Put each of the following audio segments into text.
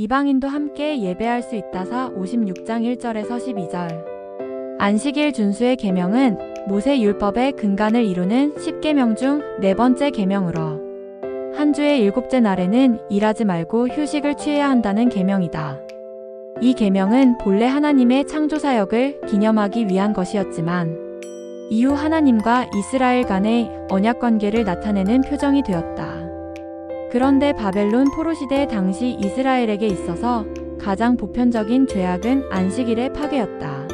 이방인도 함께 예배할 수 있다사 56장 1절에서 12절. 안식일 준수의 계명은 모세 율법의 근간을 이루는 10계명 중 네 번째 계명으로 한 주의 일곱째 날에는 일하지 말고 휴식을 취해야 한다는 계명이다. 이 계명은 본래 하나님의 창조 사역을 기념하기 위한 것이었지만 이후 하나님과 이스라엘 간의 언약 관계를 나타내는 표정이 되었다. 그런데 바벨론 포로 시대 당시 이스라엘에게 있어서 가장 보편적인 죄악은 안식일의 파괴였다.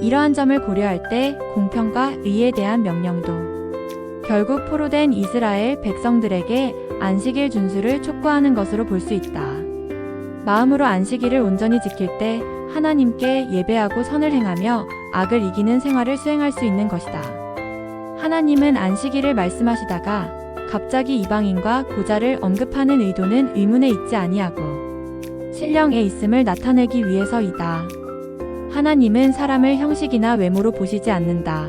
이러한 점을 고려할 때 공평과 의에 대한 명령도 결국 포로된 이스라엘 백성들에게 안식일 준수를 촉구하는 것으로 볼 수 있다. 마음으로 안식일을 온전히 지킬 때 하나님께 예배하고 선을 행하며 악을 이기는 생활을 수행할 수 있는 것이다. 하나님은 안식일을 말씀하시다가 갑자기 이방인과 고자를 언급하는 의도는 의문에 있지 아니하고 신령에 있음을 나타내기 위해서이다. 하나님은 사람을 형식이나 외모로 보시지 않는다.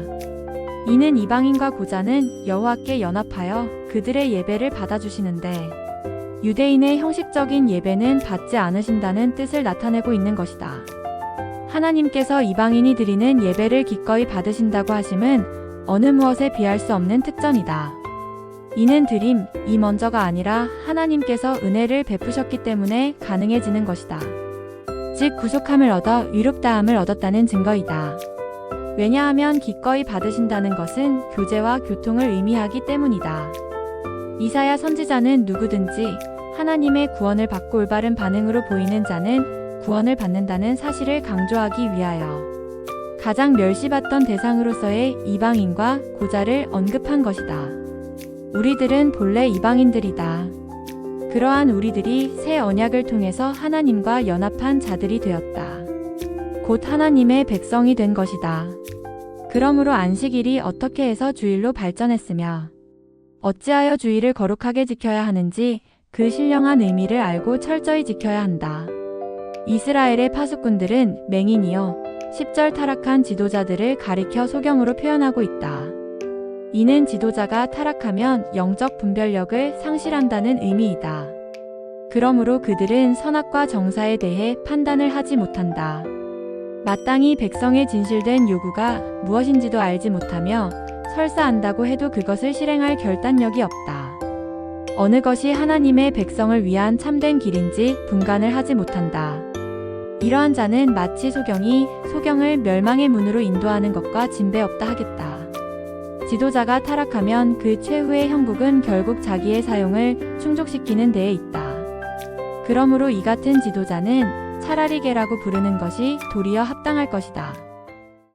이는 이방인과 고자는 여호와께 연합하여 그들의 예배를 받아주시는데 유대인의 형식적인 예배는 받지 않으신다는 뜻을 나타내고 있는 것이다. 하나님께서 이방인이 드리는 예배를 기꺼이 받으신다고 하심은 어느 무엇에 비할 수 없는 특전이다. 이는 드림, 이 먼저가 아니라 하나님께서 은혜를 베푸셨기 때문에 가능해지는 것이다. 즉 구속함을 얻어 위롭다함을 얻었다는 증거이다. 왜냐하면 기꺼이 받으신다는 것은 교제와 교통을 의미하기 때문이다. 이사야 선지자는 누구든지 하나님의 구원을 받고 올바른 반응으로 보이는 자는 구원을 받는다는 사실을 강조하기 위하여 가장 멸시받던 대상으로서의 이방인과 고자를 언급한 것이다. 우리들은 본래 이방인들이다. 그러한 우리들이 새 언약을 통해서 하나님과 연합한 자들이 되었다. 곧 하나님의 백성이 된 것이다. 그러므로 안식일이 어떻게 해서 주일로 발전했으며 어찌하여 주일을 거룩하게 지켜야 하는지 그 신령한 의미를 알고 철저히 지켜야 한다. 이스라엘의 파수꾼들은 맹인이요 10절 타락한 지도자들을 가리켜 소경으로 표현하고 있다. 이는 지도자가 타락하면 영적 분별력을 상실한다는 의미이다. 그러므로 그들은 선악과 정사에 대해 판단을 하지 못한다. 마땅히 백성의 진실된 요구가 무엇인지도 알지 못하며 설사 안다고 해도 그것을 실행할 결단력이 없다. 어느 것이 하나님의 백성을 위한 참된 길인지 분간을 하지 못한다. 이러한 자는 마치 소경이 소경을 멸망의 문으로 인도하는 것과 진배 없다 하겠다. 지도자가 타락하면 그 최후의 형국은 결국 자기의 사용을 충족시키는 데에 있다. 그러므로 이 같은 지도자는 차라리 개라고 부르는 것이 도리어 합당할 것이다.